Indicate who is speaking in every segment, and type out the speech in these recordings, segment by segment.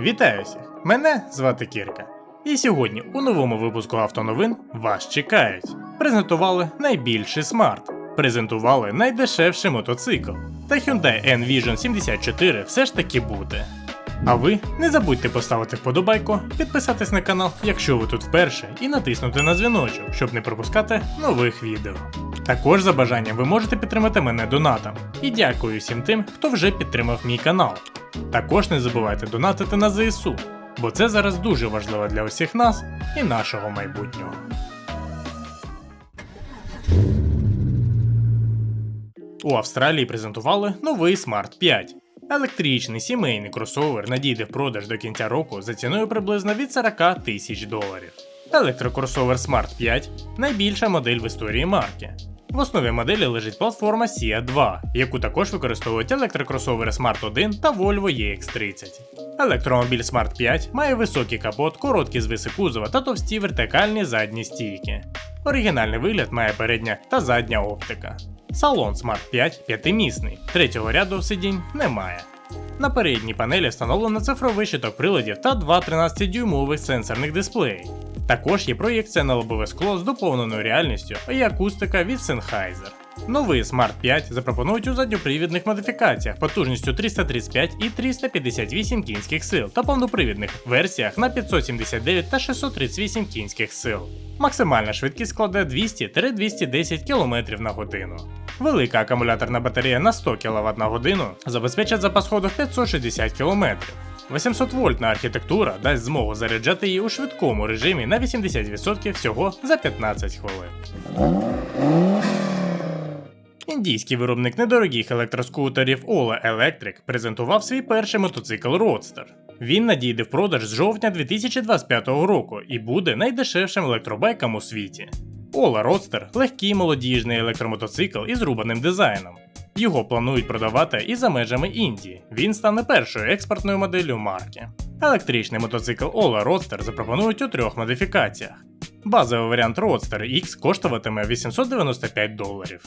Speaker 1: Вітаю всіх! Мене звати Кірка. І сьогодні у новому випуску автоновин вас чекають. Презентували найбільший смарт, презентували найдешевший мотоцикл. Та Hyundai N-Vision 74 все ж таки буде. А ви не забудьте поставити вподобайку, підписатись на канал, якщо ви тут вперше, і натиснути на дзвіночок, щоб не пропускати нових відео. Також за бажанням ви можете підтримати мене донатом. І дякую всім тим, хто вже підтримав мій канал. Також не забувайте донатити на ЗСУ, бо це зараз дуже важливо для усіх нас і нашого майбутнього. У Австралії презентували новий Smart 5. Електричний сімейний кросовер надійде в продаж до кінця року за ціною приблизно від 40 тисяч доларів. Електрокросовер Smart 5 найбільша модель в історії марки. В основі моделі лежить платформа SIA 2, яку також використовують електрокросовери Smart 1 та Volvo EX30. Електромобіль Smart 5 має високий капот, короткі звиси кузова та товсті вертикальні задні стійки. Оригінальний вигляд має передня та задня оптика. Салон Smart 5 п'ятимісний, третього ряду сидінь немає. На передній панелі встановлено цифровий щиток приладів та два 13-дюймових сенсорних дисплеї. Також є проєкція на лобове скло з доповненою реальністю і акустика від Sennheiser. Новий Smart 5 запропонують у задньопривідних модифікаціях потужністю 335 і 358 кінських сил та повнопривідних версіях на 579 та 638 кінських сил. Максимальна швидкість складе 200-210 км на годину. Велика акумуляторна батарея на 100 кВт на годину забезпечить запас ходу 560 км. 800 вольтна архітектура дасть змогу заряджати її у швидкому режимі на 80% всього за 15 хвилин. Індійський виробник недорогих електроскутерів Ola Electric презентував свій перший мотоцикл Roadster. Він надійде в продаж з жовтня 2025 року і буде найдешевшим електробайком у світі. Ola Roadster легкий молодіжний електромотоцикл із рубаним дизайном. Його планують продавати і за межами Індії. Він стане першою експортною моделлю марки. Електричний мотоцикл Ola Roadster запропонують у трьох модифікаціях. Базовий варіант Roadster X коштуватиме 895 доларів.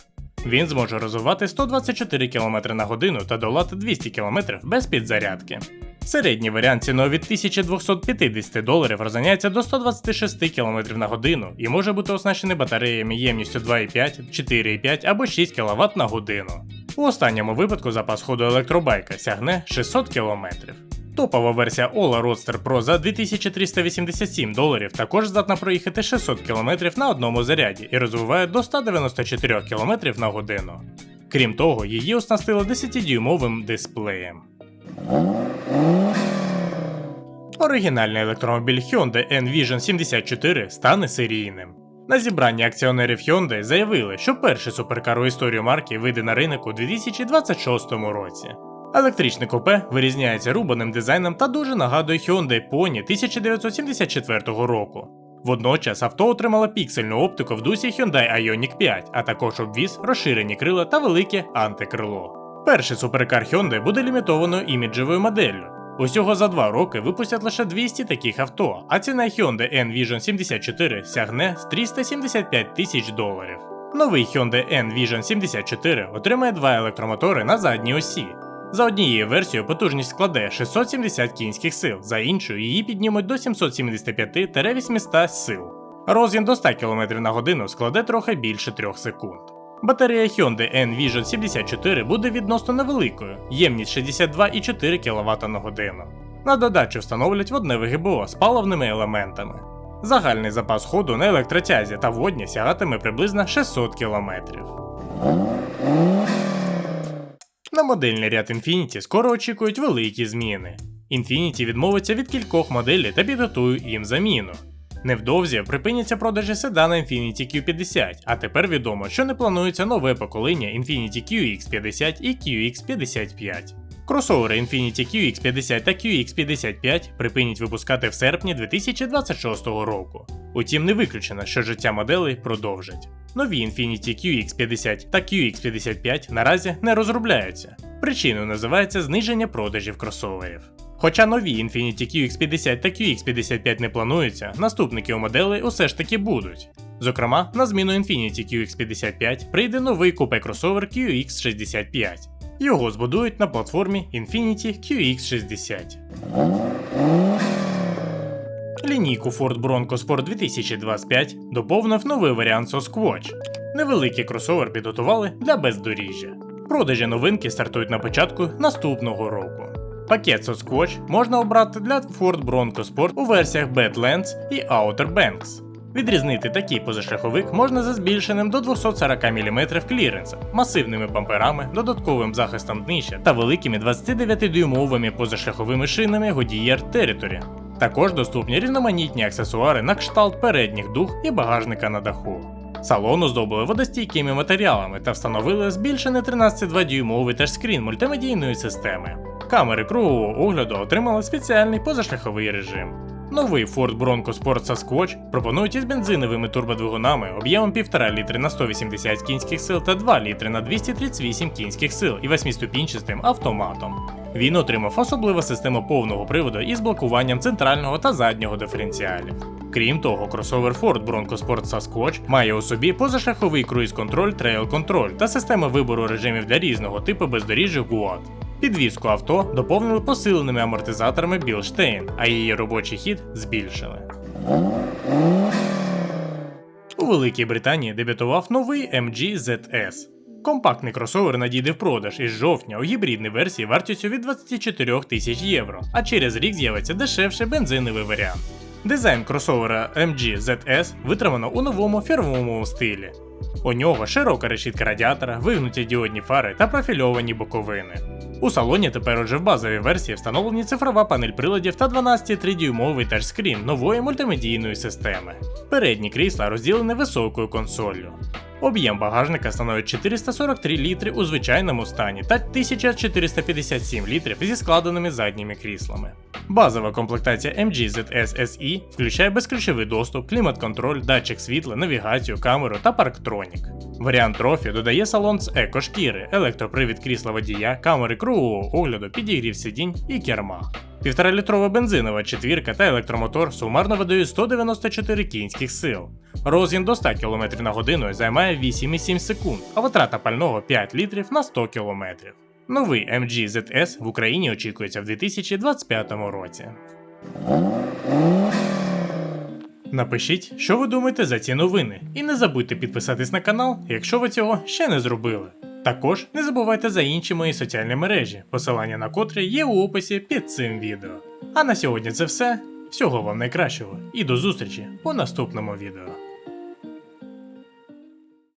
Speaker 1: Він зможе розвивати 124 км на годину та долати 200 км без підзарядки. Середній варіант ціною від 1250 доларів розганяється до 126 км на годину і може бути оснащений батареями ємністю 2,5, 4,5 або 6 кВт на годину. У останньому випадку запас ходу електробайка сягне 600 км. Топова версія Ola Roadster Pro за 2387 доларів також здатна проїхати 600 км на одному заряді і розвиває до 194 км на годину. Крім того, її оснастили 10-дюймовим дисплеєм. Оригінальний електромобіль Hyundai N-Vision 74 стане серійним. На зібранні акціонерів Hyundai заявили, що перший суперкар у історію марки вийде на ринок у 2026 році. Електричне купе вирізняється рубаним дизайном та дуже нагадує Hyundai Pony 1974 року. Водночас авто отримало піксельну оптику в дусі Hyundai Ioniq 5, а також обвіз, розширені крила та велике антикрило. Перший суперкар Hyundai буде лімітованою іміджевою моделлю. Усього за два роки випустять лише 200 таких авто, а ціна Hyundai N-Vision 74 сягне 375 тисяч доларів. Новий Hyundai N-Vision 74 отримає два електромотори на задній осі. За однією версією потужність складе 670 кінських сил, за іншою її піднімуть до 775-800 сил. Розгін до 100 км на годину складе трохи більше 3 секунд. Батарея Hyundai N-Vision 74 буде відносно невеликою, ємність 62,4 кВт на годину. На додачу встановлять водневе ГБО з паливними елементами. Загальний запас ходу на електротязі та водні сягатиме приблизно 600 км. На модельний ряд Infiniti скоро очікують великі зміни. Infiniti відмовиться від кількох моделей та підготує їм заміну. Невдовзі припиняться продажі седана Infiniti Q50, а тепер відомо, що не планується нове покоління Infiniti QX50 і QX55. Кросовери Infiniti QX50 та QX55 припинять випускати в серпні 2026 року. Утім, не виключено, що життя моделей продовжать. Нові Infiniti QX50 та QX55 наразі не розробляються. Причиною називається зниження продажів кросоверів. Хоча нові Infiniti QX50 та QX55 не плануються, наступники у моделей усе ж таки будуть. Зокрема, на зміну Infiniti QX55 прийде новий купе кросовер QX65. Його збудують на платформі Infiniti QX60. Лінійку Ford Bronco Sport 2025 доповнив новий варіант Sasquatch. Невеликий кросовер підготували для бездоріжжя. Продажі новинки стартують на початку наступного року. Пакет Sasquatch можна обрати для Ford Bronco Sport у версіях Badlands і Outer Banks. Відрізнити такий позашляховик можна за збільшеним до 240 мм кліренсом, масивними бамперами, додатковим захистом днища та великими 29-дюймовими позашляховими шинами Goodyear Territory. Також доступні різноманітні аксесуари на кшталт передніх дух і багажника на даху. Салон оздобили водостійкими матеріалами та встановили збільшений 13,2-дюймовий тачскрін мультимедійної системи. Камери кругового огляду отримали спеціальний позашляховий режим. Новий Ford Bronco Sport Sasquatch пропонують із бензиновими турбодвигунами об'ємом 1,5 літри на 180 кінських сил та 2 літри на 238 кінських сил і 8-ступінчастим автоматом. Він отримав особливу систему повного приводу із блокуванням центрального та заднього диференціалів. Крім того, кросовер Ford Bronco Sport Sasquatch має у собі позашляховий круїз-контроль Trail Control та систему вибору режимів для різного типу бездоріжжя GUAD. Підвізку авто доповнили посиленими амортизаторами Bilstein, а її робочий хід збільшили. У Великій Британії дебютував новий MG ZS. Компактний кросовер надійде в продаж із жовтня у гібридній версії вартістю від 24 тисяч євро, а через рік з'явиться дешевший бензиновий варіант. Дизайн кросовера MG ZS витримано у новому фірмовому стилі. У нього широка решітка радіатора, вигнуті діодні фари та профільовані боковини. У салоні тепер уже в базовій версії встановлені цифрова панель приладів та 12-3-дюймовий тачскрін нової мультимедійної системи. Передні крісла розділені високою консоллю. Об'єм багажника становить 443 літри у звичайному стані та 1457 літрів зі складеними задніми кріслами. Базова комплектація MG ZS SE включає безключовий доступ, клімат-контроль, датчик світла, навігацію, камеру та парктронік. Варіант трофі додає салон з еко-шкіри, електропривід крісла водія, камери кругового огляду, підігрів сидінь і керма. Півторалітрова бензинова четвірка та електромотор сумарно видають 194 кінських сил. Розгін до 100 км на годину займає 8,7 секунд, а витрата пального 5 літрів на 100 км. Новий MG ZS в Україні очікується в 2025 році. Напишіть, що ви думаєте за ці новини, і не забудьте підписатись на канал, якщо ви цього ще не зробили. Також не забувайте за інші мої соціальні мережі, посилання на котрі є у описі під цим відео. А на сьогодні це все. Всього вам найкращого і до зустрічі у наступному відео.